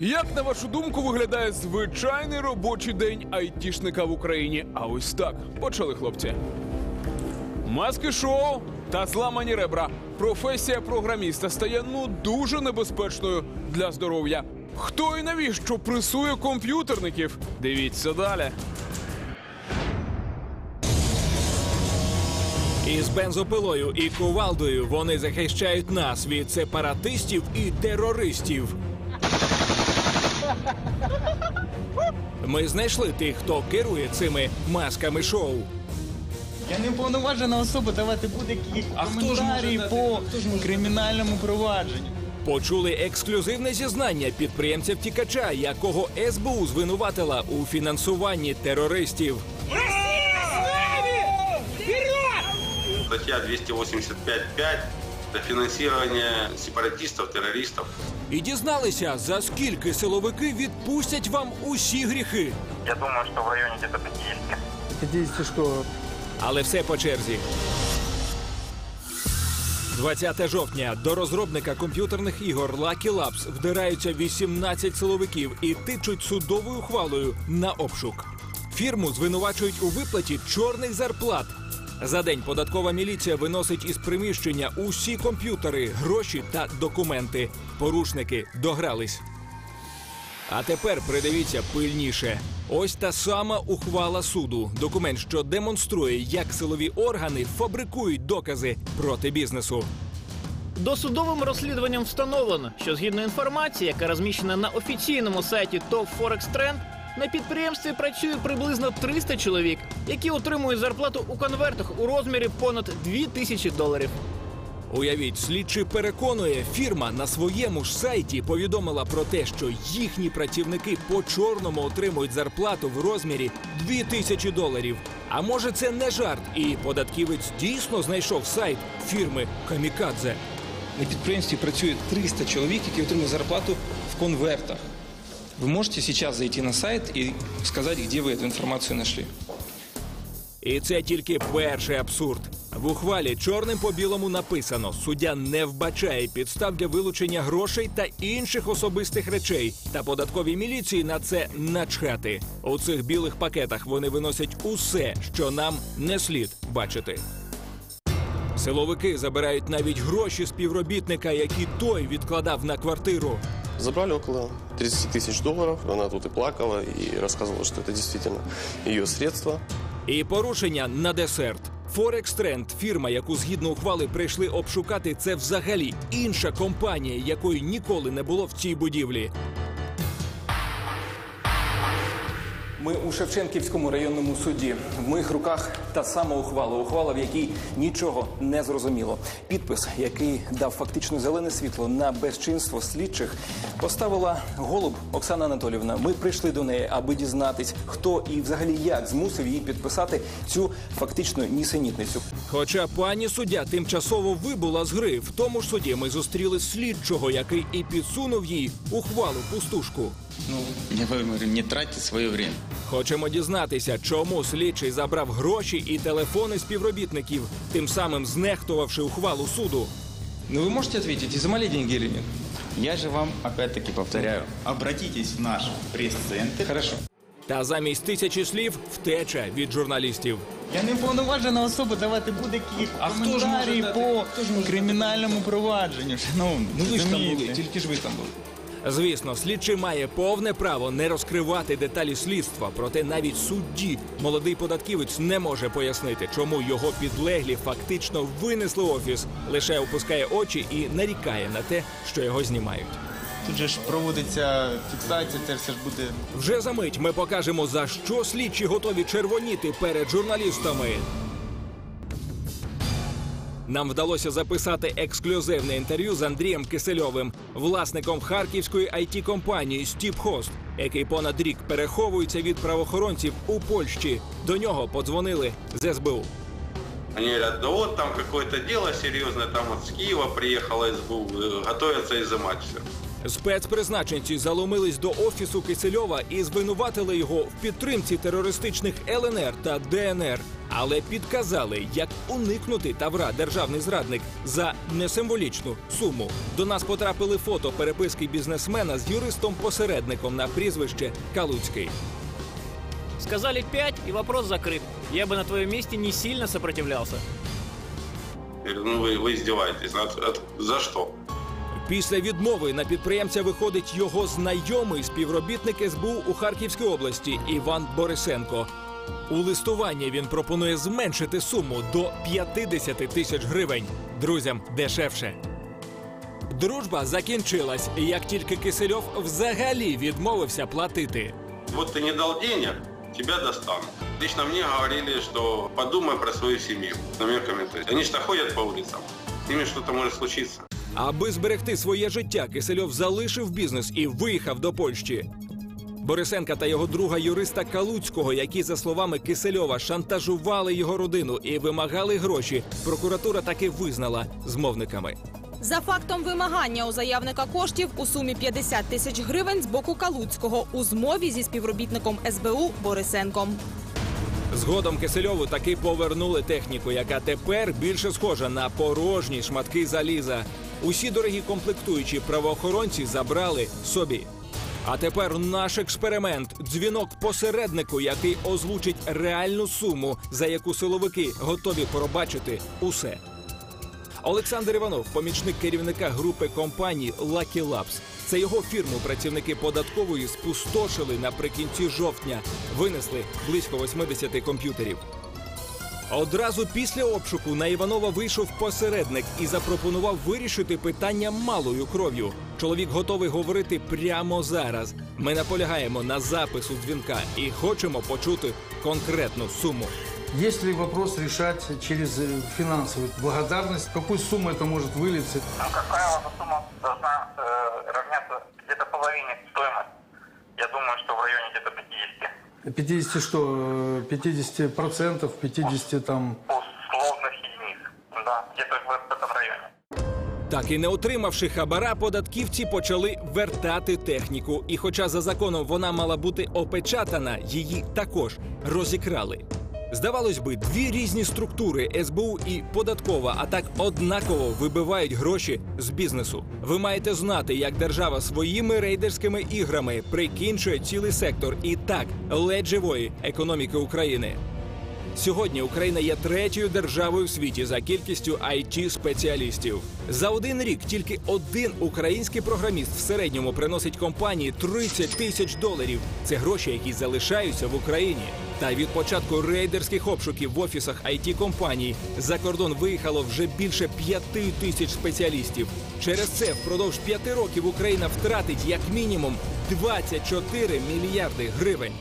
Як на вашу думку виглядає звичайний робочий день айтішника в Україні? А ось так почали хлопці. Маски шоу та зламані ребра. Професія програміста стає ну дуже небезпечною для здоров'я. Хто і навіщо пресує комп'ютерників? Дивіться далі. Із бензопилою і кувалдою вони захищають нас від сепаратистів і терористів. Ми знайшли тих, хто керує цими масками шоу. Я не повноважена особа давати будь-які коментарі по кримінальному провадженню. Почули ексклюзивне зізнання підприємця втікача, якого СБУ звинуватила у фінансуванні терористів. Статья 285.5 – это финансирование сепаратистов, террористов. І дізналися, за скільки силовики відпустять вам усі гріхи. Я думаю, что в районе где-то 50. Але все по черзі. 20 жовтня до розробника комп'ютерних ігор Lucky Labs вдираються 18 силовиків і тичуть судовою ухвалою на обшук. Фірму звинувачують у виплаті чорних зарплат. За день податкова міліція виносить із приміщення усі комп'ютери, гроші та документи. Порушники догрались. А тепер придивіться пильніше. Ось та сама ухвала суду. Документ, що демонструє, як силові органи фабрикують докази проти бізнесу. Досудовим розслідуванням встановлено, що згідно інформації, яка розміщена на офіційному сайті ТОВ Форекс Тренд, на підприємстві працює приблизно 300 чоловік, які отримують зарплату у конвертах у розмірі понад 2 тисячі доларів. Уявіть, слідчий переконує, фірма на своєму ж сайті повідомила про те, що їхні працівники по чорному отримують зарплату в розмірі 2000 доларів. А може, це не жарт, і податківець дійсно знайшов сайт фірми Камікадзе. На підприємстві працює 300 чоловік, які отримують зарплату в конвертах. Ви можете сейчас зайти на сайт і сказати, де ви цю інформацію знайшли. І це тільки перший абсурд. В ухвалі чорним по білому написано: суддя не вбачає підстав для вилучення грошей та інших особистих речей. Та податковій міліції на це начхати. У цих білих пакетах вони виносять усе, що нам не слід бачити. Силовики забирають навіть гроші співробітника, які той відкладав на квартиру. Забрали около 30 тысяч долларов. Она тут и плакала, и рассказывала, что это действительно ее средства. І порушення на десерт. Форекс Тренд, фірма, яку згідно ухвали прийшли обшукати, це взагалі інша компанія, якої ніколи не було в цій будівлі. Ми у Шевченківському районному суді. В моїх руках та сама ухвала. Ухвала, в якій нічого не зрозуміло. Підпис, який дав фактично зелене світло на безчинство слідчих, поставила голуб Оксана Анатолівна. Ми прийшли до неї, аби дізнатись, хто і взагалі як змусив її підписати цю фактично нісенітницю. Хоча пані суддя тимчасово вибула з гри, в тому ж суді ми зустріли слідчого, який і підсунув їй ухвалу пустушку. Ну, я говорю, не тратьте своє время. Хочемо дізнатися, чому слідчий забрав гроші і телефони співробітників, тим самим знехтувавши ухвалу суду. Ну ви можете відповідати, изымали деньги или нет? Я же вам опять-таки повторяю, обратитесь в наш пресс-центр. Хорошо. Та замість тисячі слів втеча від журналістів. Я не повноважена особа давати будь-які А хто ж коментарі дати? по Хто ж може кримінальному провадженню. Шановні, Ну ви ж там розумієте? були, тільки ж ви там були. Звісно, слідчий має повне право не розкривати деталі слідства, проте навіть судді молодий податківець не може пояснити, чому його підлеглі фактично винесли офіс, лише опускає очі і нарікає на те, що його знімають. Тут же ж проводиться фіксація, це все ж буде Вже за мить ми покажемо, за що слідчі готові червоніти перед журналістами. Нам вдалося записати ексклюзивне інтерв'ю з Андрієм Кисельовим, власником харківської it компанії Стіпхост, який понад рік переховується від правоохоронців у Польщі. До нього подзвонили з СБУ. Они говорят, да вот там какое-то дело серьезное, там вот с Киева приехала СБУ, э, готовятся изымать все. Спецпризначенці заломились до офісу Кисельова і звинуватили його в підтримці терористичних ЛНР та ДНР але підказали, як уникнути тавра державний зрадник за несимволічну суму. До нас потрапили фото переписки бізнесмена з юристом-посередником на прізвище Калуцький. Сказали 5, и вопрос закрыт. Я бы на твоем месте не сильно сопротивлялся. Я говорю, ну вы, вы издеваетесь. От- от- за что? Після відмови на підприємця виходить його знайомий співробітник СБУ у Харківській області Іван Борисенко. У листуванні він пропонує зменшити суму до 50 тисяч гривень. Друзям дешевше. Дружба закінчилась, як тільки Кисельов взагалі відмовився платити. Вот ты не дал денег, тебя достанут. Лично мне говорили, что подумай про свою семью. Намеками, то есть. Они что ходят по улицам, с ними что-то может случиться. Аби зберегти своє життя, Кисельов залишив бізнес і виїхав до Польщі. Борисенка та його друга юриста Калуцького, які, за словами Кисельова, шантажували його родину і вимагали гроші, прокуратура таки визнала змовниками. За фактом вимагання у заявника коштів у сумі 50 тисяч гривень з боку Калуцького у змові зі співробітником СБУ Борисенком. Згодом Кисельову таки повернули техніку, яка тепер більше схожа на порожні шматки заліза. Усі дорогі комплектуючі правоохоронці забрали собі. А тепер наш експеримент дзвінок посереднику, який озвучить реальну суму, за яку силовики готові пробачити усе. Олександр Іванов, помічник керівника групи компаній Lucky Labs. Це його фірму працівники податкової спустошили наприкінці жовтня. Винесли близько 80 комп'ютерів. Одразу після обшуку на Іванова вийшов посередник і запропонував вирішити питання малою кров'ю. Чоловік готовий говорити прямо зараз. Ми наполягаємо на запису дзвінка і хочемо почути конкретну суму. Есть ли вопрос решать через э, финансовую благодарность? Какую сумму это может вылиться? Ну, как правило, эта сумма должна э, равняться 50 50 что? э, 50 процентов, 50 там... условных единиц. Да, где-то в этом районе. Так і не отримавши хабара, податківці почали вертати техніку. І хоча за законом вона мала бути опечатана, її також розікрали. Здавалось би, дві різні структури СБУ і податкова, а так однаково вибивають гроші з бізнесу. Ви маєте знати, як держава своїми рейдерськими іграми прикінчує цілий сектор і так ледь живої економіки України. Сьогодні Україна є третьою державою в світі за кількістю it спеціалістів. За один рік тільки один український програміст в середньому приносить компанії 30 тисяч доларів. Це гроші, які залишаються в Україні. Та від початку рейдерських обшуків в офісах it компаній за кордон виїхало вже більше 5 тисяч спеціалістів. Через це впродовж п'яти років Україна втратить як мінімум 24 мільярди гривень.